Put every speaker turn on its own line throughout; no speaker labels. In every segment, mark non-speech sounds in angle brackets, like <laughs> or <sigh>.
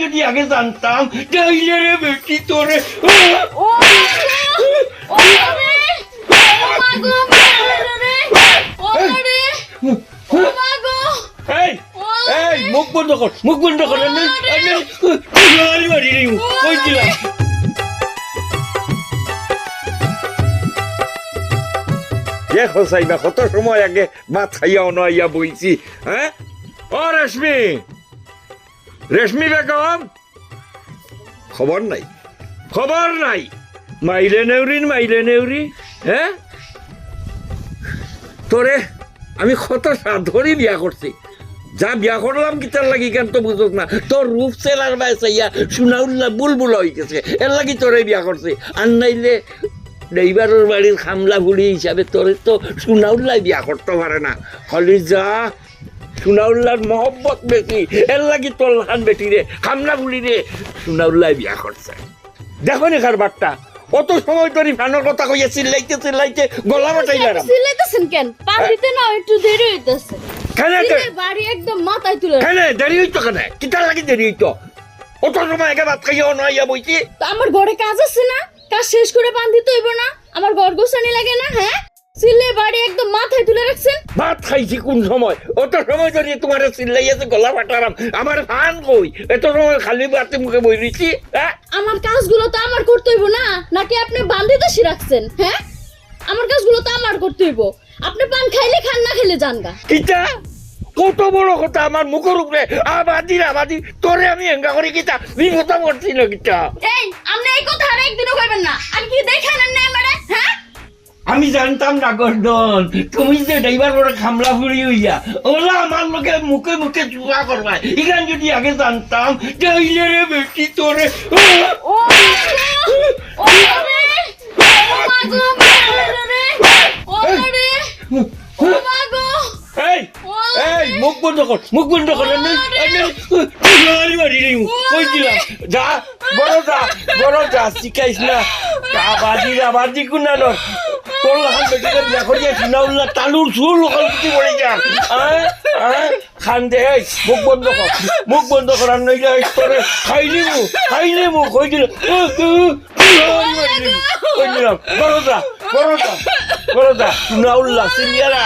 যদি আগে জানতাম তাইলে রে বেটি তোরে।
ও
মুখ বন্ধ কর মুখ বন্ধ কর আমি দিলাম দেখো সাইবা কত সময় আগে ভাত খাইয়া অনাইয়া বইছি হ্যাঁ? ও রেশমি। রেশমি বেগম? খবর নাই। খবর নাই। মাইলে নেউরিন মাইলে নেউরি হ্যাঁ তোরে আমি কত সাধরি বিয়া করছি। যা বিয়া করলাম কি তার লাগি কেন তো বুঝোস না? তোর রূপ সেলার বাই চাইয়া সুনাউল্লা বুলবুল হয়ে গেছে। এর লাগি তোরে বিয়া করছি। আর নাইলে ড্রাইভারের বাড়ির খামলা বুড়ি হিসাবে তোরে তো সুনাউল্লাই বিয়া করতে পারে না। হলি যা সুনাউল্লার মহব্বত বেশি। এর লাগি তোর লাখান বেটি রে খামলা বুড়ি রে। সুনাউল্লাই বিয়া করছে। দেখো নি কারবারটা। অত সময় ধরে ফ্যানের কথা কইয়া চিল্লাইতে চিল্লাইতে গলা বাটাইলাম
সিলাইতেছেন কেন? পানিতে না একটু দেরি হইতেছে।
কেন
বাড়ি একদম মাথায় তুলে
কেন? দেরি হইতো কেন? কিতার লাগি দেরি হইতো? অত সময় একে ভাত খাইয়া নয়া বইছি?
আমার ঘরে কাজ আছে না? কাজ শেষ করে পান দিতে হইব না? আমার ঘর গোছানি লাগে না হ্যাঁ? সিলে বাড়ি একদম মাথায় তুলে রাখছেন?
ভাত খাইছি কোন সময়? অত সময় তোমার চিল্লাইয়াছে গলা বাটারাম আমার ফান কই? এত সময় খালি বাতে মুখে বই রইছি হ্যাঁ?
আমার কাজগুলো তো আমার করতে হইব না। নাকি আপনি বান্দিদাসী রাখছেন হ্যাঁ? আমার কাজগুলো তো আমার করতে হইব। আপনি পান খাইলে খান না খেলে
কত? বড় কথা আমার মুখের উপরে। আবাদি আবাদি তোরে আমি এঙ্গা করে কিতা? বিপদ করছি না কিতা?
এই আপনি এই কথা আর একদিনও কইবেন না। আর কি দেখেন না আমারে হ্যাঁ?
আমি জানতাম না, গর্দন। তুমি যে ড্রাইভার করে খামলা ফুরি হইয়া, ওলা আমার লোকে মুখে মুখে চুয়া করবা এখান যদি আগে জানতাম তাইলে রে বেটি তোরে।
ও ও রে
এই এই মুখ বন্ধ কর মুখ বন্ধ কর আমি মারি কই দিলাম যা বড় যা বড় যা শিখাইস না। আবাদি আবাদি কুনা ন তোর লাখান বেটিকে বিয়া করিয়া চিনাউল্লা তালুর সুর লোকাল কিছু পড়ে যান খান দে এই মুখ বন্ধ কর মুখ বন্ধ কর আর নইলে তোরে খাইলি মু খাইলি মু কই দিলাম কই দিলাম? বড় যা বড় যা বড় যা চিনাউল্লা সিনিয়ারা।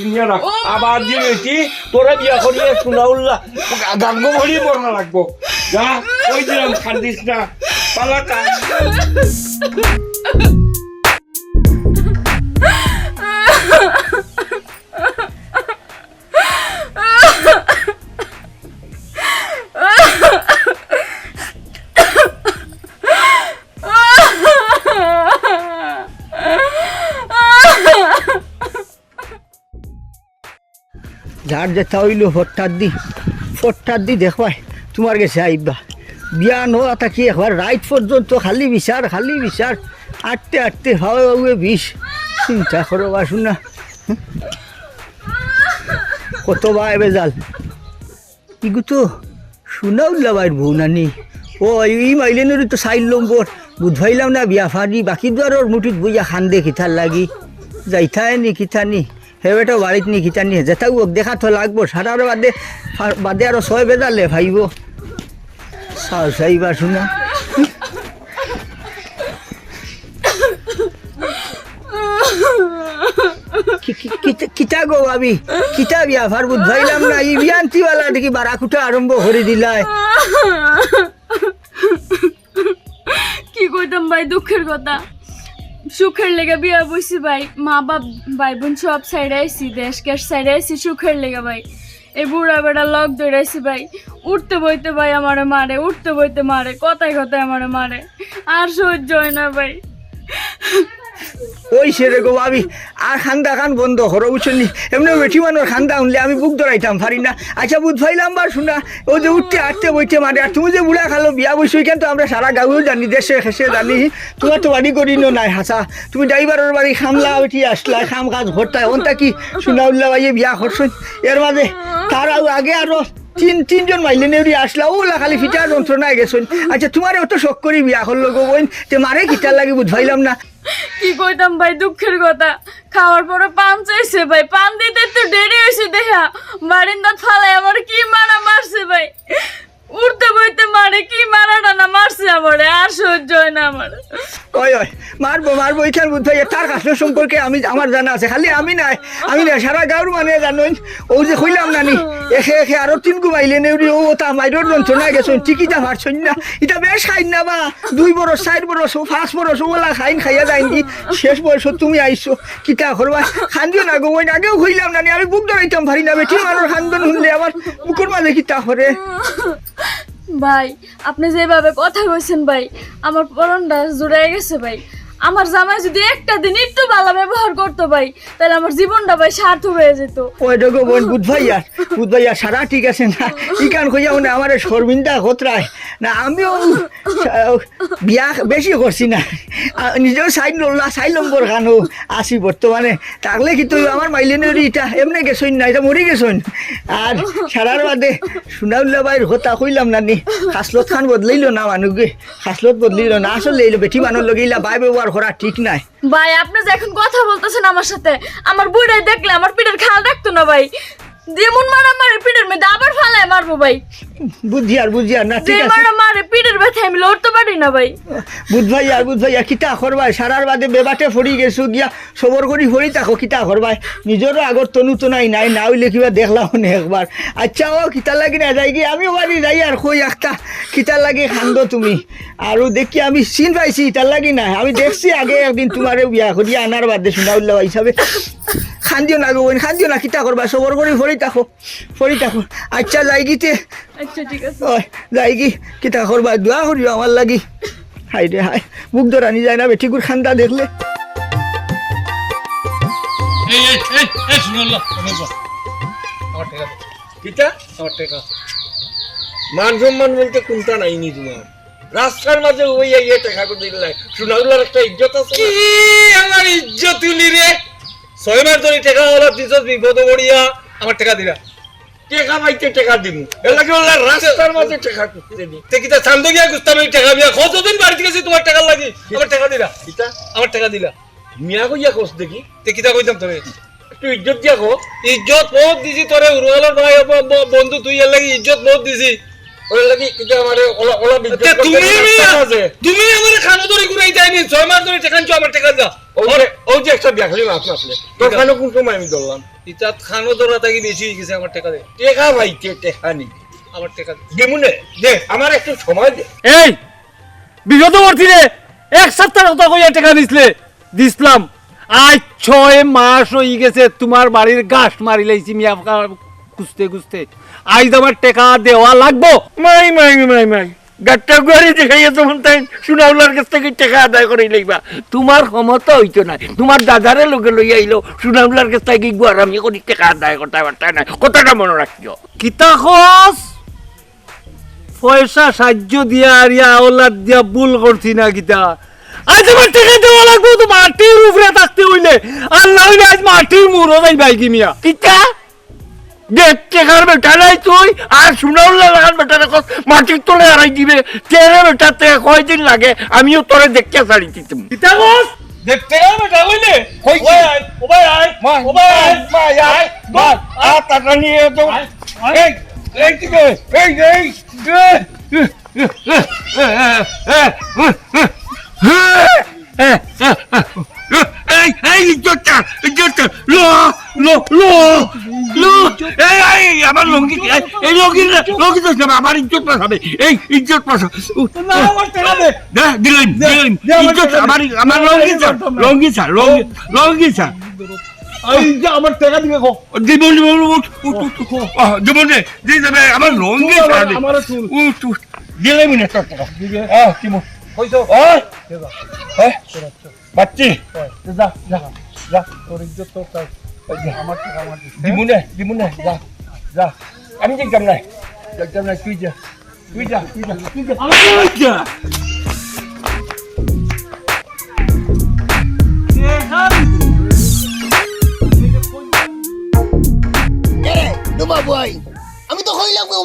সিনিয়ারা আবার দিয়ে বেশি তোরা বিয়া করিয়ে শুনাউল্লা গাঙ্গ ভরি বর্ণা লাগবো। যা ওই দিলাম খাদিস না। পালাটা <laughs>
যার যেটা হইল ফট্টার দি ফট্টার দি দেখবাই, তোমার গেছে আইবা। বিয়া নো এটা কি একবার রাইট পর্যন্ত খালি বিচার খালি বিচার। আটতে আটতে হবে বিষ। চিন্তা করো বা শুনা কত বা এবে জাল ইগু তো শুনাও লাবাইর বউ নানি। ও, এই মাইলেনের তো চাইল নম্বর। বুধবাইলাম না বিয়া ফারি বাকি দুয়ারর মুঠিত বইয়া খান্দে খিথার লাগি? যাইথায় নি খিথা নি হেবেটো বাড়িত নি খিথা নি যেটাও ওক দেখা তো লাগবো। সারার বাদে বাদে আরও ছয় বেজালে ভাইব চাও চাইবা শুনা। কিতা- গো ভাবি? কিতা বিয়া ফার বুধবাইলাম না, ই বিয়ান্তিওয়ালা দেখি বারাকুটা আরম্ভ করে দিলায়
কি কইতাম ভাই দুঃখের কথা। সুখের লেগে বিয়া বসি ভাই। মা বাপ, ভাই বোন সব সাইডে আইসি দেশ গ্যাস সাইডে আইসি সুখের লেগে ভাই। এই বুড়া বেড়া লক আইসি ভাই। উঠতে বইতে ভাই আমারে মারে, উঠতে বইতে মারে, কথায় কথায় আমারে মারে। আর সহ্য হয় না ভাই।
ওই সে রে গো ভাবি আর খান্দা খান বন্ধ হরো বুঝলি এমনি বেঠি মানুষ খান্দা উনলে আমি বুক ধরাইতাম, পারি না। আচ্ছা বুধ ফাইলাম বা শুনা, ও যে উঠতে আটতে বইতে মানে আর তুমি যে বুড়া খালো, বিয়া বসে কেন তো আমরা সারা গাঁও জানি, দেশে খেসে জানি। তোমার তো বাড়ি করি নাই, হাসা। তুমি ড্রাইভারের বাড়ি খামলা উঠি আসলা, খাম কাজ ভরতা ওনটা কি? শুনা উল্লা ভাইয়ে বিয়া করছ। এর মাঝে তার আগে আরও তিন, তিনজন মাইলে নেউরি আসলা ওলা খালি ফিটা যন্ত্রণায় গেছেন। আচ্ছা তোমার অত শখ করি বিয়া করল গো বোন, তে মারে কিটার লাগে, বুধ ফাইলাম না।
কি কইতাম ভাই, দুঃখের কথা। খাওয়ার পরে পান চাইছে ভাই, পান দিতে একটু দেরি হয়েছে দেখা বারিন্দা ফালাই আমার কি মারা মারছে ভাই? উঠতে বইতে মারে, কি মারাটা না মারছে আমারে, আর সহ্য হয় না আমার।
ওই ওই, মারবো মারবো এখান ভাই তার কাছে সম্পর্কে আমি, আমার জানা আছে, খালি আমি নাই আমি নাই, সারা গাঁর মানে জানোই ও যে কইলাম নানি এখে এখে আরও তিন গুমাইলে নেউরি ও তা মাইরর যন্ত্রণা গেছেন টিকিটা মারছন না এটা বেশ খাইন না বা দুই বড়, চার বড় পাঁচ বড় ওলা খাইন, খাইয়া যাইন কি শেষ বয়সত তুমি আইসো কিতা করবা, খান্দিও না গো আগেও কইলাম নানি আমি বুক ধরাইতাম পারি না বেটি মানুষ খান্দন শুনলে আমার বুকুর মাঝে কিতা করে?
ভাই আপনি যেভাবে কথা কইছেন ভাই আমার পরনটা জুড়ে গেছে ভাই। আমার জামাই যদি একটা দিন একটু ভালো ব্যবহার করতো ভাই, তাহলে আমার জীবনটা ভাই সার্থক হয়ে যেত।
ওই দেখো বোন বুধ ভাইয়া বুধ ভাইয়া সারা ঠিক আছে না? ইকান কইয়া মানে আমার শর্মিন্দা খতরায় না, আমিও বিয়া বেশি করছি না। নিজেও সাইড লড়লা সাইড নম্বর খানো আসি বর্তমানে। তাকলে কিন্তু আমার মাইলেনের ইটা এমনি গেছইন না, এটা মরি গেছইন? আর সারার বাদে সুনাউল্লা বাইর হতা কইলাম নানি, খাসলত খান বদলাইল না মানুষকে খাসলত বদলাইল না। আসলে বেটি মানুষ লগিলা বাই ব্যবহার করা ঠিক নাই।
ভাই, আপনি যে এখন কথা বলতেছেন আমার সাথে, আমার বুড়াই দেখলে আমার পিঠের খেয়াল রাখতো না ভাই। যেমন মারা মারে পিঠের মধ্যে আবার ফালায় মারবো ভাই।
বুঝি আর বুঝি আর না ঠিক আছে।
মারা পিঠের ব্যথা আমি লড়তে পারি না ভাই।
বুধ ভাই আর বুধ ভাই কিতা করবাই? সারার বাদে বেবাটে ফড়ি গেছো গিয়া সবর করি ফড়ি থাকো কিতা করবাই? নিজেরও আগর তনু তো নাই নাই না হইলে কিবা দেখলাম না একবার। আচ্ছা ও কিতা লাগি না যাই কি আমি বাড়ি যাই আর কই একটা কিতা লাগে খান্দ তুমি? আৰু দেখি আমি চিন পাইছি ইতার লাগি না আমি দেখছি আগে একদিন তোমারে বিয়া করি আনার বাদে শুনা উল্লাহ হিসাবে খান্দিও না গো খান্দিও না কিতা করবা সবর করি ফড়ি থাকো ফড়ি থাকো। আচ্ছা যাই গিতে
আচ্ছা ঠিক আছে।
যাই কি কিতা করবা? দোয়া করিও আমার লাগি। হাই রে হাই বুক ধরানি যায় না বেঠিকুর খান্দা দেখলে।
মান সম্মান বলতে কোনটা নাইনি তোমার? রাস্তার মাঝে ওই ইয়ে টাকা করে দিলে সোনাগুলার একটা ইজ্জত আছে
কি আমার ইজ্জত তুলি রে? ছয় মাস ধরে টাকা হলো দিছ বিপদ পড়িয়া আমার টাকা দিলা।
টাকা পাইতে টাকা দিব এলাকে বললে রাস্তার মাঝে টেকা করতে দি।
তে কিতা চান্দ গিয়া গুস্তাম এই টাকা বিয়া কতদিন থেকে গেছি তোমার টাকা লাগি আমার টাকা দিলা।
কিতা?
আমার টাকা দিলা।
মিয়া কইয়া কস দেখি।
তে কিতা কইতাম তোরে?
একটু ইজ্জত দিয়া কো
ইজ্জত বহুত দিছি তোরে উরুয়ালার ভাই বন্ধু তুই এর লাগি ইজ্জত বহুত দিছি।
ওই লাগি কিতা আমারে ওলা ওলা বিজ্জত
তুমি
রাস্তার
তুমি আমার খানো ধরে ঘুরাই যায়নি ছয় মাস ধরে টাকা আনছো আমার টাকা যা।
ওই যে- যে একটা বিয়া মাছ আসলে তোর খানো কোন সময় আমি ধরলাম?
ইতাত খানো ধরা থাকি বেশি হয়ে গেছে আমার টাকা দে।
টাকা পাইতে টাকা নিবি
আমার টাকা দে।
দে আমার একটু সময় দে।
এই বিগত বর্তিরে এক সপ্তাহ কথা কইয়া টাকা দিছিলে দিছিলাম আজ ছয় মাস হয়ে গেছে তোমার বাড়ির গাছ মারি লাইছি মিয়া খুঁজতে খুঁজতে আজ আমার টাকা দেওয়া লাগবো।
মাই মাই মাই মাই। গাট্টা গুয়ারি দেখাইয়া তখন তাই সুনাউলার কাছ থেকে টাকা আদায় করে লইবা। তোমার ক্ষমতা হইতো না। তোমার দাদারে লোকে লইয়া আইলো সুনাউলার কাছ থেকে গুয়ার আমি টাকা আদায় করতে পারতাম না। কথাটা মনে রাখিও।
কিতা খস পয়সা সাহায্য দিয়া আর ইয়া ওলাদ দিয়া ভুল করছি না কিতা? আজ আমার টাকা দেওয়া লাগবো তো মাটির উপরে থাকতে হইলে। আর না হইলে আজ মাটির মুড়ো বাইকি মিয়া?
কিতা? দেখ টেকার বেটা নাই তুই আর সুনাউল্লা লাগান বেটারে কস মাটির তলে আড়াই দিবে তেরে বেটা তে কয়দিন লাগে আমিও তোরে দেখতে ছাড়ি দিতাম
কিতা খস
দেখতে গেল বেটা। ওই আয় ওই আয় আয়
মাই আয় আ নিয়ে তো এই এই দিকে এই এই এই ইজ্জতটা ইজ্জতটা লো লো লো লো এই এই আমার লঙ্গি এই, এই লঙ্গি লঙ্গি আমার ইজ্জত পাঠাবে এই ইজ্জত পাঠা
আমার টাকা দে।
দে দিলেন। দিলেন ইজ্জত আমার আমার লঙ্গি স্যার লঙ্গি স্যার লঙ্গি স্যার।
আমার টাকা দিবে
জীবন জীবন উঠ উঠ উঠ জীবন দিয়ে যাবে। আমার লঙ্গি স্যার
আমার চুল।
উঠ উঠ। দিলে মিনে তোর টাকা আহ কি
কইছো
ওই হ্যাঁ বাচ্চি
যা যা যা। তোর ইজ্জত তো আমার টাকা আমার
দিমুনে দিমুনে যা যা। আমি দেখতাম নাই যা তুই যা
কেরে ডুবা বই আমি তো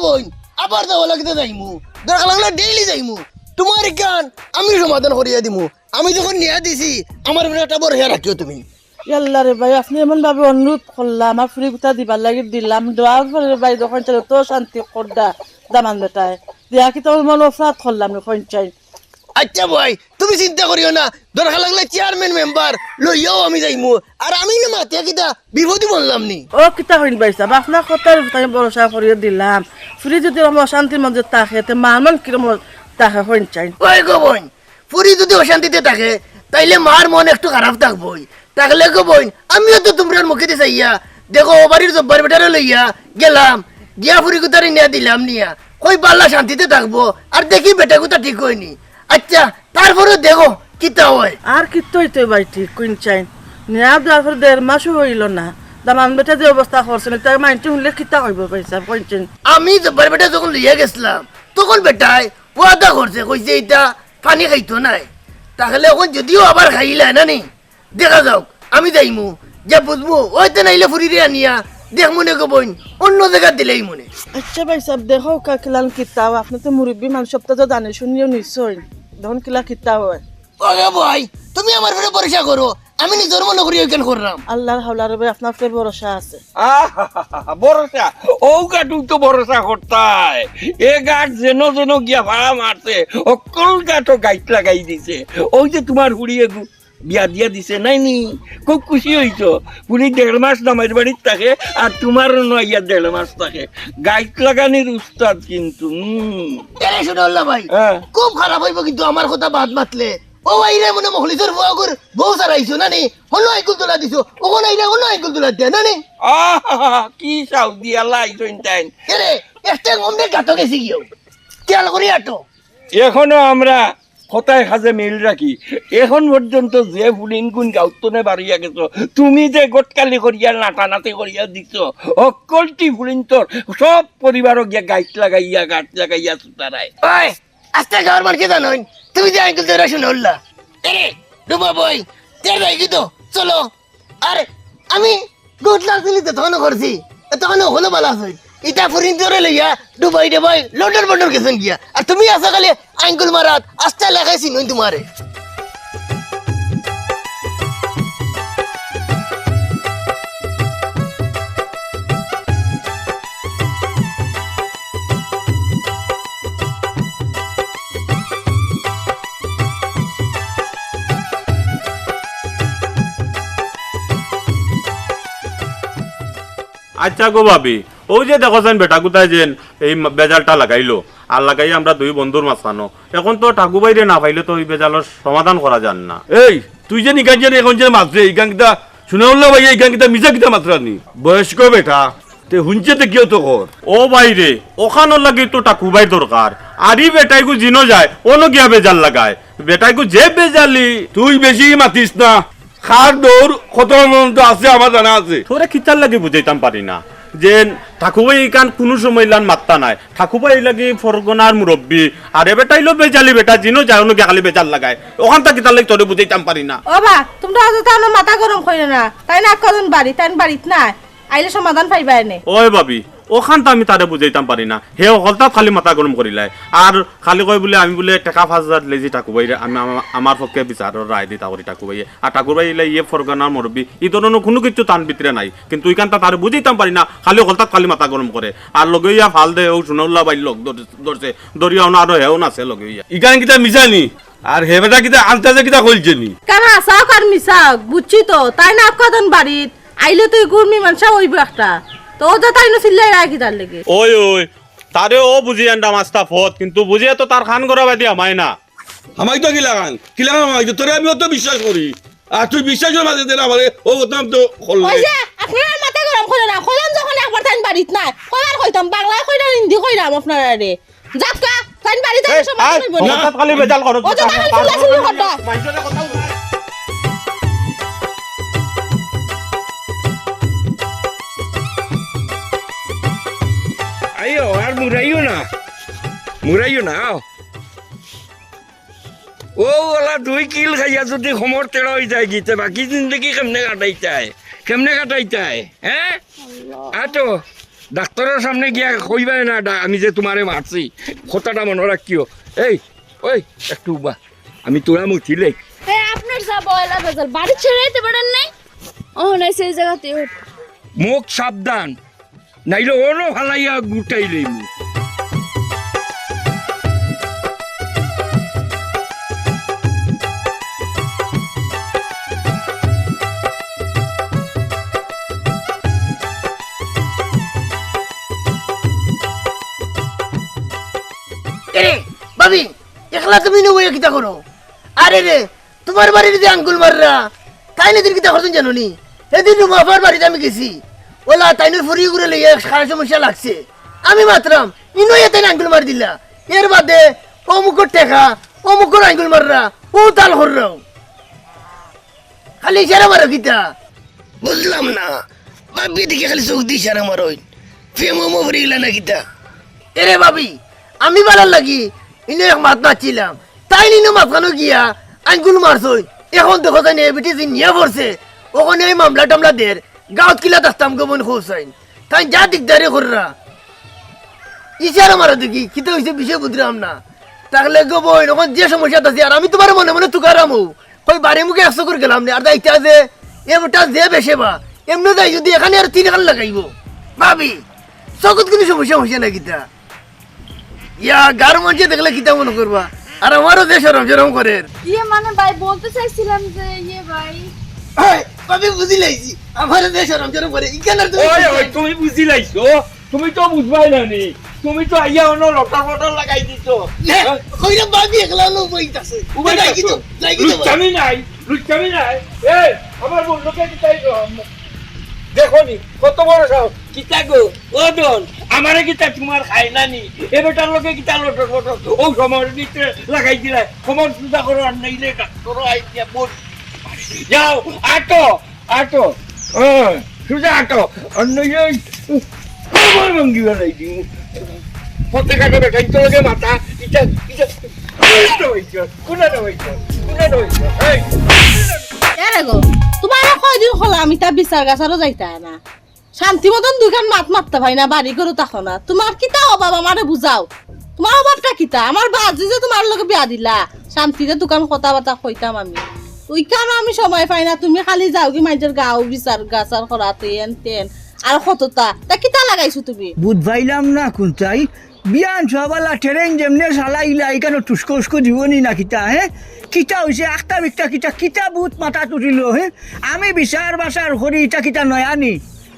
বই আবার লাগতে যাইমু লাগলে ডেইলি যাইমু তোমার গান আমি সমাধান করিয়া দিমু আমি যখন নিয়া দিছি আমার একটা বড় হেয়া রাখিও তুমি
ইয়াল্লা রে ভাই আপনি এমন ভাবে অনুরোধ করলাম আমার ফ্রি গুতা দিবার লাগি দিলাম। দেওয়ার পরে ভাই চলো তো শান্তি করদা দামান বেটায়। দিয়া কি তোমার মনে অপরাধ করলাম না পঞ্চায়েত?
আচ্ছা ভাই তুমি চিন্তা করিও না। দরকার লাগলে চেয়ারম্যান মেম্বার লইয়াও আমি যাইমু। আর আমি না মাতিয়া কিতা বিপদই বললাম নি।
ও কিতা হইন বাইসা আপনার কথার আমি ভরসা করিয়ে দিলাম। ফুরি যদি আমার অশান্তির মধ্যে তাকে তে মান কিরম তাকে পঞ্চায়েত?
ওই গো বোন পুরি যদি অশান্তিতে থাকে তাইলে মার মন একটু খারাপ থাকবই। থাকলে গো বোন আমিও তো তোমরা মুখে দিয়ে চাইয়া দেখো ও বাড়ির জব্বার বেটারে লইয়া গেলাম। গিয়া ফুরি কুতারি নিয়া দিলাম নিয়া। কই পাল্লা শান্তিতে থাকব? আর দেখি বেটা কুতা ঠিক হয়নি। আচ্ছা তারপরে দেখো কিতা হয়।
আর কিতো হইতে বাইটি পঞ্চায়েত নেয়া দেওয়ার পর দেড় মাসও হইল না। দামান বেটা যে অবস্থা করছে না তাই মাইনটি শুনলে কিতা হইব পয়সা পঞ্চায়েত
আমি জব্বার বেটা যখন লইয়া গেছিলাম তখন বেটাই ওয়াদা করছে কইছে এটা পানি খাইতো নাই। তাহলে এখন যদিও আবার খাইলে না নি? দেখা যাও আমি যাইমু যা বুঝব ওইতে নাইলে ফুরিরে আনিয়া। দেখ মনে কবইন অন্য জায়গা দিলেই মনে।
আচ্ছা ভাই সাহেব দেখো কাকিলান কিতাব আপনি তো মুরব্বী মানুষ সপ্তাহ তো জানে শুনিও নিশ্চয়। দেখুন কিলা কিতাব হয়।
ওকে ভাই তুমি আমার ফেরে পরিচয় করো আমি নিজের মনে করি ওইখান করলাম
আল্লাহর হাওলার ভাই আপনার ফের ভরসা আছে।
আহা, ভরসা ও গাটু তো ভরসা করতাই এ গাছ যেন যেন গিয়া ভাড়া মারছে অকল গাটো গাইট লাগাই দিছে। ওই যে তোমার হুড়িয়ে বিয়া দিয়া দিছে। নাই নি খুব খুশি হইছো পুরি দেড় মাস নামাইর বাড়ির থাকে আর তোমার নইয়া দেড় মাস থাকে। গাইট লাগানির উস্তাদ কিন্তু
ভাই। খুব খারাপ হইব কিন্তু আমার কথা বাদ মাতলে। ও আইরে মনে মখলিসের বউ সারাইছো না নি? হলো আইকুল তোলা দিছো। ওখান আইরে হলো আইকুল তোলা দেয় না নি?
কি চাও দিয়া লাইছইন তাইন।
এরে একটা গমনে গাতো গেছি খেয়াল করি আটো
এখনও আমরা কথায় সাজে মিল রাখি। এখন পর্যন্ত যে ফুলিন গুণ গাউতনে বাড়িয়া গেছো তুমি যে গোটকালি করিয়া নাটানাটি করিয়া দিছ অকলটি ফুলিন তোর সব পরিবারক গিয়া গাইট লাগাইয়া গাছ লাগাইয়া সুতারায়
ওই আস্তে গাওয়ার মার্কে জানোই তুমি যে আইকুল তোরা শুনল্লা এরে ডুবা বই তের ভাই কি তো চলো। আরে আমি গোটলা দিলি তো তখন করছি তখন হলো বালা ইটা ফুরিন তোরে লইয়া ডুবাই ডুবাই লন্ডন বন্ডর গেছেন গিয়া আর তুমি আসা খালি আঙ্গুল মারাত আস্তে লাগাইছি নই তোমারে
আচ্ছা গো ভাবি ওই যে দেখছেন বেটা কোথায় যেন এই বেজালটা লাগাইলো। আর লাগাই আমরা দুই বন্ধুর মাঝখানো। এখন তো ঠাকু বাইরে না পাইলে তো ওই বেজালের সমাধান করা যান না।
এই তুই যে নিকান যে এখন যে মাছ এই গান কিতা শুনে উল্লা ভাই এই গান কিতা মিজা কিতা মাত্রানি বয়স্ক বেটা তে হুঞ্চে তে কিয় তো কর
ও বাইরে ওখানোর লাগি তো টাকু বাই দরকার আরই বেটাইকু জিনো যায় ওনো গিয়া বেজাল লাগায়। বেটাইকু যে বেজালি।
তুই বেশি মাতিস না। খার দৌড় কত আছে আমার জানা আছে।
তোরে খিতার লাগি বুঝাইতাম পারি না। যে ঠাকুবাই কান কোনো সময় লান মাত্তা নাই। ঠাকুবাই লাগি ফরগনার মুরব্বী। আরে বেটাইলো বেজালি বেটা জিনো যায় অনু গিয়া খালি বেজাল লাগায়। ওখান থেকে তার লাগে তোরে বুঝাইতাম পারি না।
ও বা তোমরা আজ তো মাথা গরম কইরা না। তাই না কজন বাড়ি তাই বাড়িত না আইলে সমাধান পাইবা এনে
ওই ভাবি। ওখান তো আমি তারে বুঝাইতাম পারি না। হে অকলতা খালি মাথা গরম করিলাই আর খালি কয় বলে আমি বলে টাকা পাঁচ হাজার লেজি ঠাকুবাই আমি আমার পক্ষে বিচারের রায় দিই তাকরি ঠাকুবাই আর ঠাকুরবাই ইলে ইয়ে ফরগানার মুরব্বী এই ধরনের কোনো কিছু টান ভিতরে নাই। কিন্তু ওইখানটা তারে বুঝাইতাম পারি না খালি অকলতাত খালি মাথা গরম করে আর লগে ইয়া ফাল দে ও শুনল্লা বাই লগ ধরছে দরিয়াও না আরও হেও নাছে লগে ইয়া।
ই গান কিতা মিজানি আর হে বেটা কিতা আন্তাজে কিতা কইছে নি
কেন আসাক আর মিসাক বুঝছি তো? তাই না কজন বাড়িত আইলে তুই গুড়মি মানসা হইব একটা তো ও তো তাই চিল্লাই রাখি তার লেগে।
ওই ওই। তারে ও বুঝিয়ে আন্ডা মাস্তা ফত কিন্তু বুঝিয়ে তো তার খান করা বাদি আমায় না
আমাকে তো কিলা গান কিলা গান আমাকে তোরে আমি অত বিশ্বাস করি। আর তুই বিশ্বাসের মাঝে দেন আমারে ও নাম তো খোললে
ওই যে আপনার মাথা গরম করে না। কইলাম যখন একবার তাই বাড়িত নাই কইবার কইতাম বাংলা কইরা হিন্দি কইরাম আপনার আরে যাকা তাই বাড়িতে
এই,
সমাধান না।
খালি বেজাল করো
ও তো।
কথা
আইও আর মুরাইও না মুরাইও না। ও ওলা দুই কিল খাইয়া যদি সমর তেড়া হয়ে যায় গীতে বাকি জিন্দগি কেমনে কাটাইতাই কেমনে কাটাইতাই হ্যাঁ আটো ডাক্তারের সামনে গিয়া কইবাই না আমি যে তোমারে মারছি কথাটা মনে রাখিও এই ওই একটু বা আমি তোরা মুঠিলে
আপনার যা বয়লা বেজাল বাড়ি ছেড়ে যেতে পারেন নাই ও নাই সেই জায়গাতে
মুখ সাবধান নাইলে ওরও ফালাইয়া গুটাই
লইম ভাবি একলা তুমি নবইয়া কিতা করো? আরে রে, তোমার বাড়ির যে আঙ্গুল মাররা, তাই না দিন কিতা করতেন জানো নি এদিন মাফার বাড়িতে আমি গেছি। ওলা তাইনের ফুরি ঘুরে লইয়া খাওয়ার সমস্যা লাগছে। আমি মাত্রাম ইনো এতে আঙ্গুল মার দিলা। এর বাদে অমুকর টেকা অমুকর আঙ্গুল মাররা ও তাল হররাও। খালি ইশারা মারো কিতা? বুঝলাম না। ভাবি দিকে খালি চোখ দিয়ে ইশারা মারো। ফেমো মরি গেলা না কিতা? এরে ভাবি আমি বালার লাগি ইনো এক মাত মারছিলাম। তাই নিনো মাঝখানো গিয়া আঙ্গুল মারছই। এখন দেখো তাই এবিটি যে নিয়ে পড়ছে ওখানে এই মামলা টামলা দের গাঁত কিলা দাস্তাম গোবন খোসাইন তাই যা দিকদারি কররা ইশারা মারো দেখি কিতা হয়েছে বিষয় বুঝলাম না। তাহলে গোবন ওখানে যে সমস্যা আছে আর আমি তোমার মনে মনে তুকারামু ওই বাড়ি মুখে একশো করে গেলাম না? আর দায়িত্ব আছে এমটা যে বেশে বা এমনি যাই যদি এখানে আর তিন খান লাগাইব। ভাবি চকুত কোনো সমস্যা হয়েছে না কিতা? ইয়া গার মঞ্চে দেখলে কিতা মনে করবা আর আমারও যে সরম সরম করে
ইয়ে মানে ভাই বলতে চাইছিলাম যে ইয়ে ভাই
ভাবি বুঝি লাইছি। সরম সরম করে ইখানে আর তুমি
তুমি বুঝি লাইছো? তুমি তো বুঝবাই না নি তুমি তো আইয়া অন্য লটর ফটর লাগাই দিছো।
কইরা ভাবি একলা লোক বইতাছে যাই কি তো কি তো
লুচ্চামি নাই লুচ্চামি নাই। এই আমার বন্ধুকে কিতাই দেখো নি কত বড় সাহস। কিতা গো? ও দন আমারে কিতা তোমার খাই না নি এ বেটার লোকে কিতা লটর ফটর? ও সময়ের ভিতরে লাগাই দিলা। সময় চিন্তা করো আর নাইলে ডাক্তারও আইয়া বল যাও, আটো আটো। হ্যাঁ সুজা আটো। নইলে আমার ভঙ্গি প্রত্যেক আগে বেটাই তো লগে
শান্তি মতন দুইখান মাত মারতে পারি না, বাড়ি করো তখন না। তোমার কিতা অভাব? আমারে বুঝাও। তোমার অভাবটা কিতা আমার বাজি যে তোমার লগে বিয়া দিলা, শান্তিতে দোকান কথা বার্তা কইতাম আমি। ওই কেন আমি সময় পাই না? তুমি খালি যাও কি মাইজের গাও বিচার গাছার করাতে এন তেন। আর কতটা তা কিতা লাগাইছো তুমি?
বুধ ভাইলাম না কোনটাই বিয়ান সবালা ট্রেন যেমনে চালাইলা এখানে টুসকো উস্কো দিবনি না কিতা, হে? কিতা হয়েছে একটা বিকটা কিতা কিতা বুত মাথা তুটিল হে? আমি বিচার বাসার করি ইটা কিতা নয়ানি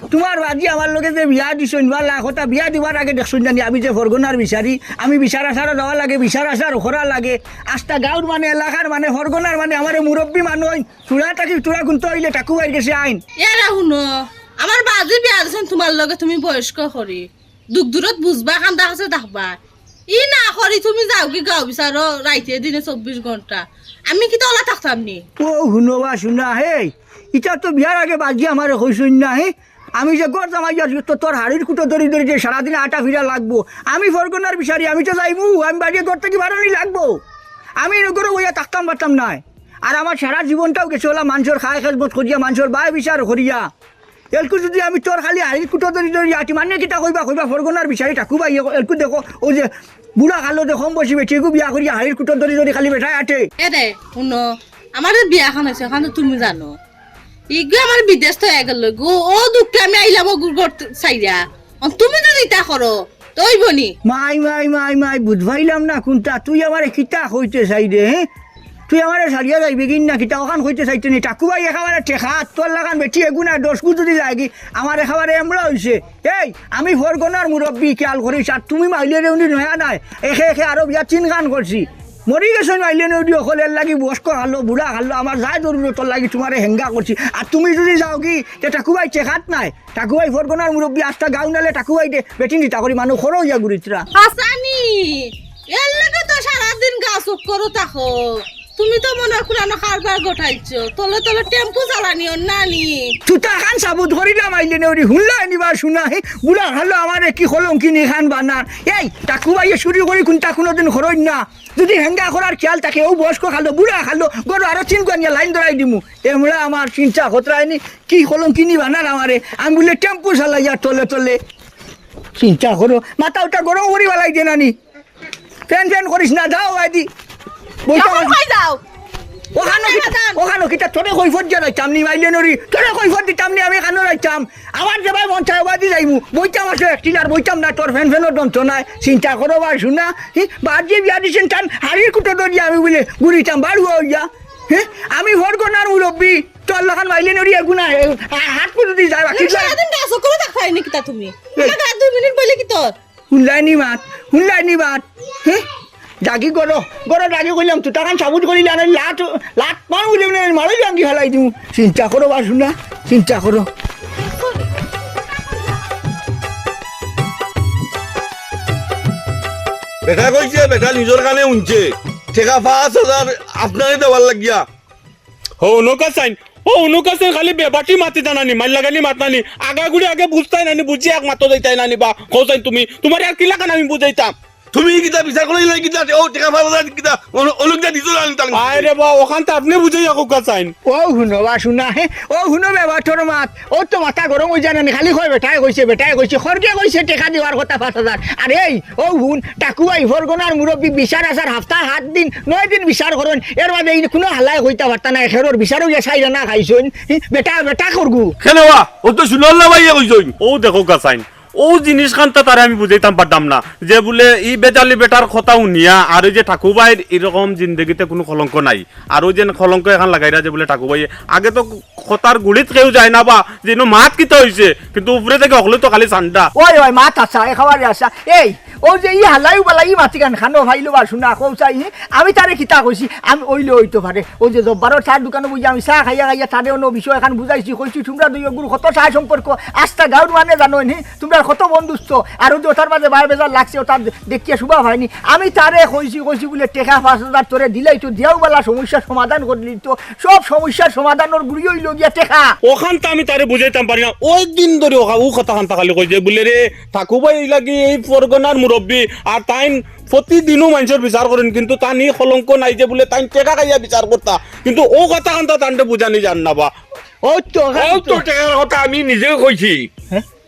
তোমার আজি আমার লগে যে বিয়া দিছন বা লাখতা বিয়া দিবার আগে দেখছুন জানি আমি যে ফরগনার বিচারি আমি বিচার আসারও দেওয়া লাগে বিচার আসার খরা লাগে আস্তা গাঁৱৰ মানে এলাকার মানে ফরগনার মানে আমার মুরব্বী মানুষ চূড়া থাকি চূড়া গুনতে হইলে টাকু বাইর গেছে আইন।
এরা শুনো আমার বাজি বিয়া দিছেন তোমার লগে তুমি বয়স্ক করি দুখ দূৰত বুঝবা কান্দা আছে দেখবা ই না করি তুমি যাও কি গাও বিচারো রাইতে দিনে চব্বিশ ঘণ্টা আমি কি তোলা থাকতাম নি?
ও শুনবা শুনা হে ইটা তো বিয়ার আগে বাজি আমার হইছই না হে আমি যে গড় জামাই তো তোর হাড়ির কুটো ধরি ধরি যে সারাদিন আটা ফিরা লাগবো, আমি ফরগনার বিচারি, আমি তো যাইবো, আমি বাড়ি ঘর থেকে বাড়ানি লাগবো। আমি নগরে বইয়া থাকতাম, পারতাম নাই আর আমার সারা জীবনটাও গেছে ওলা মানুষের খায় খেজবত করিয়া মানুষের বায় বিচার করিয়া। এলকু যদি আমি তোর খালি হাড়ির কুটো ধরি ধরি আটি মানে কিটা কইবা কইবা ফরগনার বিচারি থাকু বা এলকু দেখো, ও যে বুড়া খালো দেখো বসি বেটিকু বিয়া করিয়া হাড়ির কুটো ধরি ধরি খালি বেঠাই আটে।
এ দে, শুনো আমার যে এখন তুমি জানো। ইগু আমার বিদেশ তো এগেল গো। ও দুঃখে আমি আইলাম ও গুড় চাইরা তুমি যদি ইটা করো, তই বনি।
মাই মাই মাই মাই, বুঝবাইলাম না কোনটা। তুই আমারে কিতা হইতে চাই হে? তুই আমারে সারিয়া যাইবি কিন না কিতা? ওখান হইতে চাইতে নি। টাকুবাই একেবারে ঠেকা, তোর লাগান বেটি এগুনা দশ কু যদি লাগি আমার একেবারে এমরা হইছে। এই, আমি ফরগনার মুরব্বী, খেয়াল করিস, আর তুমি মাইলে রেউনি নয়া নাই। এখে এখে আরও বিয়া চিন গান করছি। মরি গেছে মাইলে নদী অকলে লাগি বস্ক হারলো বুড়া হারলো আমার যা তোর লাগি তোমারে হেঙ্গা করছি আর তুমি যদি যাও কি, তে টাকুবাই চেখাত নাই। ঠাকুবাই ভরগনার মুরব্বী আস্তা গাও নালে ঠাকুবাই দে বেটি নিতা করি মানুষ সরো ইয়া গুড়িতরা
হাসানি এর লাগে তো সারাদিন গা চুপ করো থাকো তুমি তো মনে কুরানো কারবার গোটাইছো তলে তলে টেম্পু চালানি নানি
তুতা খান সাবুত করিলাম আইলে নেউরি নিবার শুনা হে বুড়া হালো আমারে কি হলম কিনি খান বানার এই টাকু বাইয়ে শুরু করি কোনটা কোনোদিন হরই না। যদি হেঙ্গা করার খেয়াল থাকে ও বয়স্ক খালো বুড়া খালো গরু আরও চিন করিয়া লাইন ধরাই দিমু। এমরা আমার চিন্তা হতরায়নি কি হলম কিনি বানার আমারে আমি বলে টেম্পু চালাইয়া তলে তলে। চিন্তা করো মাথা ওটা গরম করি বেলাই দে নানি। ফ্যান ফ্যান করিস না, যাও আইদি। বইটা
কই যাও
ওখানো ওখানো কিটা তোরে কৈফত দিয়া রাইতাম নি মাইলে নরি তোরে কৈফত দিতাম নি আমি কানো রাইতাম আমার যাবাই মন চাই বাদি যাইমু বইতাম আছে আর বইতাম না তোর ফ্যান ফ্যানের দন্ত নাই। চিন্তা করো বা শুনা হি বাদ যে বিয়া দিছেন টান হাড়ির কুটো দরিয়া আমি বলে গুড়িতাম বাড়ু হইয়া হ্যাঁ আমি ভরগনার মুরব্বী তোর লখান মাইলে নরি এগুনা হাত পুজো দি যায় বাকি
সারাদিন গা চুপ করে থাকবাই নাকি তা তুমি? দুই মিনিট বলে কি তোর
হুনলাই নি মাত হুনলাইনি মাত হ্যাঁ ডাকি করো গরো ডাকি করলাম তো তখন সাবুত করি জানে লাট লাট পান বললাম না মারোই ভাঙ্গি ফেলাই দিউ চিন্তা করো বাসু না চিন্তা করো।
বেটা কইছে বেটা নিজর কানে উনছে ঠেকা পাঁচ হাজার আপনারে দেওয়ার লাগিয়া।
হো অনুকা সাইন ও অনুকা সাইন খালি বেবাটি মাতি জানানি মাল লাগালি মাত নানি। আগা গুড়ি আগে বুঝতাই নানি বুঝি এক মাত্র যাইতাই নানি বা কৌসাইন তুমি। তোমার আর কিলা কান আমি বুঝাইতাম
তুমি কিতা বিচার করলে না কিতা ও টেকা ফালা দা কিতা অলুক দা দিছো
তাং বা ওখান আপনি চাইন।
ও হুনো বা শুনা হে। ও হুনো তোর মাত। ও তো মাথা গরম হই জানা খালি কই বেটায় কইছে বেটায় কইছে খরকে কইছে টেকা দিওয়ার কথা 5000 আরে এই ও হুন টাকু আই ভরগনার মুরব্বি বিচার আসার হাফতা হাত দিন নয় দিন বিচার করুন এর মাঝে এই কোনো হালায় কইতা পারতা না খেরর বিচারও গিয়া চাইরা না খাইছন বেটা বেটা করগু
কেন ও তো শুনল না ভাইয়া কইছুন
ও দেখো কা চাইন। ও জিনিস খানটা তারে আমি বুঝাইতাম পারতাম না। যে বলে, ই বেজালি বেটার কথা উনিয়া, আর ওই যে ঠাকুরবাইয়ের এরকম জিন্দগিতে কোনো কলঙ্ক নাই। আর ওই যে কলঙ্ক এখন লাগাইরা যে বলে ঠাকুরবাই আগে তো কথার গুলিত কেউ যায় না বা যে মাত কিতা হইছে, কিন্তু উপরে থেকে হলে তো খালি চান্ডা
ওই ওই, মাত আসা এ খাবার আসা এই, ও যে ই হালাই বালা, ই মাতি গান খানো, ভাইলো বা শুনা কৌচাই আমি তারে কিতা কইছি আমি ওইলে হইতো পারে। ও যে জব্বারর চার দোকানে বুঝি আমি চাহ খাইয়া খাইয়া তারে অন্য বিষয় এখন বুঝাইছি কইছি তোমরা দুই গুরু কত চাহ সম্পর্ক আস্তা গাঁর মানে জানো নি তোমরা কত বন্ধুস্থ আর ওই যে ওটার মাঝে বার বেজার লাগছে ওটার দেখিয়ে শুভা হয়নি আমি তারে কইছি কইছি বলে টেকা পাঁচ হাজার তোরে দিলাই তো দিয়াও বেলা সমস্যার সমাধান করলি তো সব সমস্যার সমাধানের গুড়ি হইল গিয়া টেকা।
ওখান তো আমি তারে বুঝাইতাম পারি না। ওই দিন ধরে ও কথা খান খালি কই যে বলে রে ঠাকুরবাই লাগি এই পরগনার মুরব্বী আর তাইন প্রতিদিনও মানুষের বিচার করেন কিন্তু তানি কলঙ্ক নাই যে বলে তাই টেকা খাইয়া বিচার করতা কিন্তু ও কথা খান তান্ডে বুঝানি জান না বা
ও তো
ও তো টাকার কথা আমি নিজেও কইছি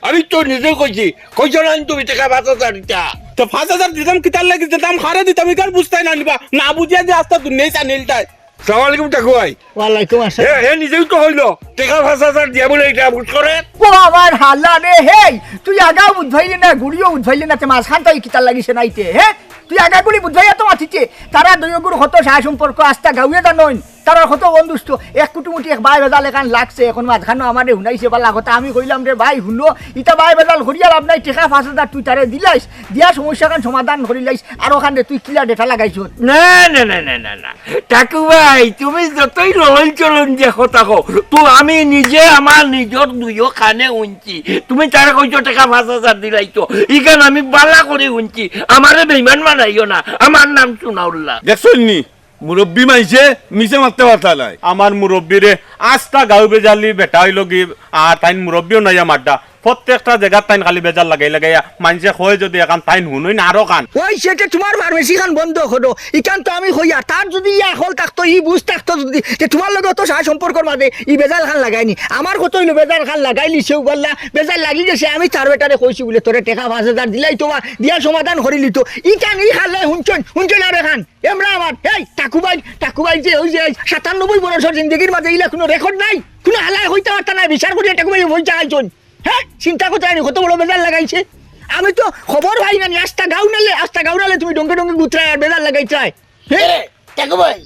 আমি তো নিজেও কইছি। কইছ না তুমি টাকা পাঁচ হাজার দিতা
তো পাঁচ হাজার দিতাম কিতার লাগি দিতাম হারে দিতাম ইকার বুঝতাই না নিবা না বুঝিয়া যে আস্তা দুনিয়াই চানিলটাই
সালাম আলাইকুম টাকুয়াই
ওয়ালাইকুম আসসালাম।
হে হে নিজেও তো হইল। টাকা পাঁচ হাজার দিয়া বলে এটা বুঝ করে।
ও আমার হাল্লা রে হেই তুই আগাও বুঝাইলি না গুড়িও বুঝাইলি না তে মাঝখান তাই কিতার লাগিছে নাইতে হে? তুই আগা গুড়ি বুঝাইয়া তো মাতিছে তারা দুই গুরু কত সাহ সম্পর্ক আস্তা গাউয়ে দা নইন। তারা কত এক কুটুমুটি এক বাই বেজাল এখান লাগছে। এখন মাঝখানো আমারে শুনাইছে পালা কথা। আমি কইলাম রে ভাই শুনো ইটা বাই বেজাল ঘুরিয়া লাভ নাই। টেকা পাঁচ হাজার তুই তারে দিলাইস দিয়া সমস্যা খান সমাধান করিলাইস আর ওখানে তুই কিলা ডেটা লাগাইছ?
না না না না না না। টাকু ভাই তুমি যতই ললন চলন দেখো থাকো তো আমি নিজে আমার নিজের দুইও কানে উনছি তুমি তার কইছো টাকা পাঁচ হাজার দিলাইছো। ইখান আমি বালা করে উনছি আমারে বেইমান মানাইও না। আমার নাম সুনাউল্লাহ
দেখছই নি? মুরব্বী মাইছে, মিছে মারতে পারতা নাই।
আমার মুরব্বী রে আস্তা গাউবে বেজালি বেটা হইল গিয়ে আর তাই মুরব্বীও নাই আমারটা প্রত্যেকটা জায়গাত তাইন খালি বেজাল লাগাই লাগাইয়া মানুষে কয় যদি এখান তাইন শুনুই না আরও কান।
ওই সেটা তোমার ফার্মেসি খান বন্ধ করো ইকান তো আমি হইয়া তার যদি ইয়া হল থাকতো ই বুঝ থাকতো যদি যে তোমার লগে তো সাহা সম্পর্কর মাঝে ই বেজাল খান লাগাইনি আমার কত হইল বেজাল খান লাগাইলি সেও বললা বেজাল লাগি গেছে। আমি তার বেটারে কইছি বলে তোরে টেকা পাঁচ হাজার দিলাই তো দিয়া সমাধান করিলি তো। ইকান ই খালে শুনছন শুনছন আর খান এমরা আমার এই টাকুবাই টাকুবাই যে ওই যে সাতানব্বই বছর জিন্দগির মাঝে ইলা কোনো রেকর্ড নাই। কোনো হালাই হইতে পারতা না বিচার করিয়া টাকুবাই হই চাইছন হ্যাঁ চিন্তা করতে পারি কত বড় বেজাল লাগাইছে। আমি তো খবর ভাই না আস্তা গাউ নালে আস্তা গাউ নালে তুমি ডঙ্কে ডঙ্কে গুতরাই আর বেজার লাগাই চাই হ্যাঁ
টাকু ভাই?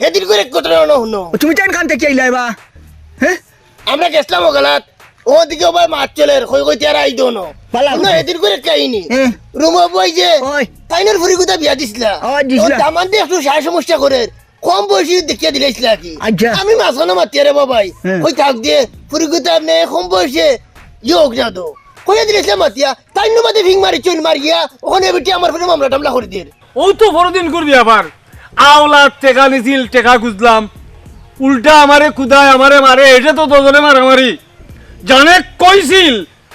সেদিন করে কত না শুনো
তুমি টাইম খান থেকে চাইলাই বা হ্যাঁ
আমরা গেছিলাম ওখানাত ওদিকে ওবার মাছ চলে কই কই তেরা আই দোনো
পালা।
না এদিন করে কাহিনী
হ্যাঁ।
রুমা বই যে
ওই।
তাইনের ফুরি কোথা বিয়া দিছিলা।
ও, দিছিলা।
ও, দামান দিয়ে একটু সার সমস্যা করে কম বয়সী দেখিয়ে দিলাইছিলা কি।
আচ্ছা।
আমি মাঝখানে মাতি রে বাবাই।
হ্যাঁ।
ওই থাক দিয়ে ফুরি কোথা আপনি কম বয়সে যোগ না কইয়া দিলাইছিলাম মাতিয়া, তাই মাঝে ভিং মারি চইন মারিয়া ওখানে বেটি আমার ফিরে মামলা টামলা করে দিয়ে
ও তো বড়দিন করবি আবার। আওলা টেকা নিছিল টেকা খুঁজলাম। উল্টা আমারে কুদায় আমারে মারে এটা তো দজনে মারামারি। জানে কইছিল,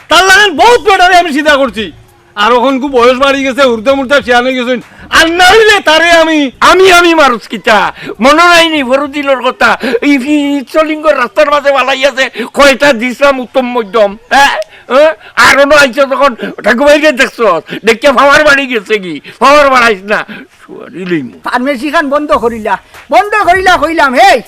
তার লাগে বহুত পেটারে আমি চিন্তা করছি। আর ওখান খুব বয়স বাড়ি গেছে উর্দে মুর্দা শিয়ানে গেছেন আর না হইলে তারে আমি
আমি আমি মানুষ কিতা মনে নাইনি বড়দিনের কথা? এই চলিঙ্গ রাস্তার মাঝে বালাই আছে, কয়টা দিছিলাম উত্তম মধ্যম হ্যাঁ? হ্যাঁ? আর অন্য আইছে তখন ঠাকুমাইকে দেখছ? দেখিয়া ফাওয়ার বাড়ি গেছে কি? ফাওয়ার বাড়াইস না।
ফার্মেসি খান বন্ধ করিলা। বন্ধ করিলা, কইলাম, হেই!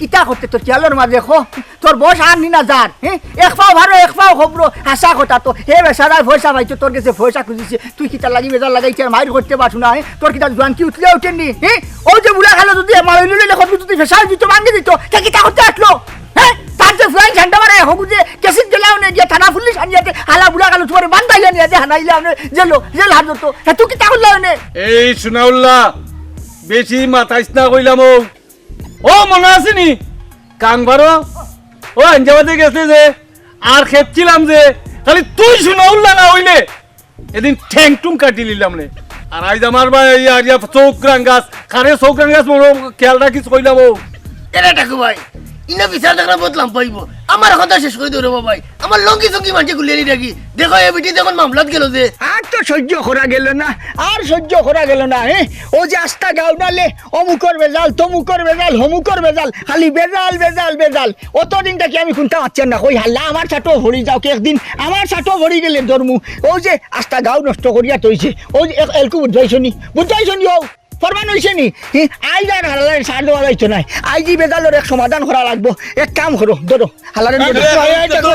কিতা করতে তোর চালের মাঝে খো তোর বস আর নিনা যার হ্যাঁ এক পাও ভালো এক পাও খবর হাসা কথা তো হে বেসারায় পয়সা পাইছো তোর কাছে পয়সা খুঁজিছে। তুই কিতা লাগি বেজার লাগাইছে আর মাইর করতে পারছ না? তোর কিতা জোয়ান কি উঠলে উঠেননি হ্যাঁ ও যে বুড়া খালো যদি মারইলে লেখো যদি ফেসাল দিত ভাঙে দিত তা কিতা করতে আসলো হ্যাঁ তার যে জুয়াই ঝান্ডা মারে হবু যে কেসিত গেলাও নে যে থানা পুলিশ আনিয়াতে হালা বুড়া গালো তোমার বান্ধাইলে নিয়ে হানাইলে জেলো জেল হাজত তুই কি তা হল্লা নে?
এই সুনাউল্লাহ বেশি মাথাইস না কইলাম ও, মনে আছে নি? কাংবারো ও, আঞ্জাবাদে গেছে যে, আর খেপছিলাম যে, খালি তুই সুনাউল্লাহ না হইলে। এদিন ঠ্যাং টুং কাটি নিলাম রে। আর আজ আমার ভাই, এই আরিয়া চৌক গাছ। খারে চৌক গাছ মনে খেয়াল রাখিস কইলাম ও।
এটা টাকু ভাই ইনা বিচার দেখলাম বদলাম পাইব। আমার কথা শেষ করে দেবো ভাই। আমার লঙ্কি চঙ্কি মাঝে গুলিয়ে রাখি দেখো। এ বেটি দেখুন মামলাত গেল যে।
আর তো সহ্য করা গেল না, আর সহ্য করা গেল না হ্যাঁ ও যে আস্তা গাও ডালে অমুকর বেজাল তমুকর বেজাল হমুকর বেজাল খালি বেজাল বেজাল বেজাল অতদিন থেকে আমি শুনতে পাচ্ছেন না, কই হাল্লা, আমার ছাটো ভরি যাও কে একদিন, আমার ছাটো ভরি গেলে ধর্মু। ও যে আস্তা গাও নষ্ট করিয়া তৈছে ও যে এলকু বুঝাইছো নি? বুঝাইছো নি ও? ফরমান হয়েছে নি হি, আইজ আর হালারের সার দেওয়া যাইতো নাই আইজি বেজালের এক সমাধান করা লাগবো এক কাম করো ধরো হালারের ধরো।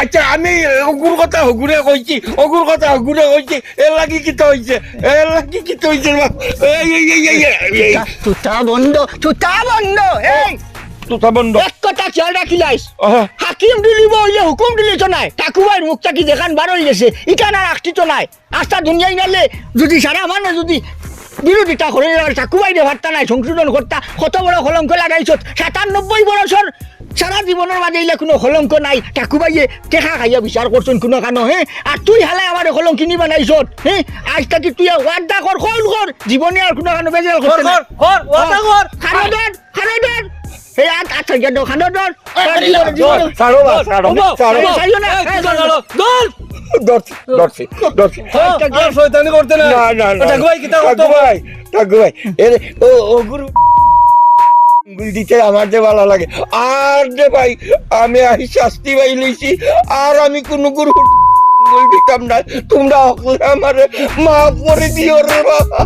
আচ্ছা আমি অগুর কথা হগুরে কইছি অগুর কথা হগুরে কইছি এর লাগি কিতা হইছে এর লাগি হইছে এই, এই এই
তুতা বন্ধ তুতা বন্ধ এই
তুতা বন্ধ
এক খেয়াল রাখিলাইস হাকিম দিলিব হইলে হুকুম দিলি তো নাই। ঠাকুমার মুখটা কি দেখান বার হয়ে গেছে। ইটা না রাখতি তো নাই। আস্থা দুনিয়ায় নালে। যদি সারা মানে যদি বিরোধিতা করে ঠাকুমাই দে ভাত্তা নাই সংশোধন কর্তা কত বড় কলঙ্ক লাগাইছ সাতানব্বই বছর সারা জীবনের মাঝে এইলা কোনো কলঙ্ক নাই। ঠাকুমাইয়ে টেকা খাইয়া বিচার করছেন কোনো কানো হ্যাঁ আর তুই হালাই আমার কলঙ্ক কিনি বানাইছ হ্যাঁ আজ থাকি তুই ওয়াদা কর কল কর জীবনে আর কোনো কানো বেজাল করতে নাই।
কর ওয়াদা কর
ছাড়ো বা ছাড়ো ছাড়ো
ছাড়িও না,
ধরছি ধরছি ধরছি
আর শয়তানি করতে না।
না না না।
ঠাকুর ভাই কিতা করতে
ঠাকুর ভাই ঠাকুর ভাই এর ও ও গুরু। দিতে আমার যে ভালো লাগে। আর যে ভাই আমি আই শাস্তি পাই লইছি আর আমি কোনো গুরু দিতাম না। তোমরা আমার মাফ করে দিও রে বাবা।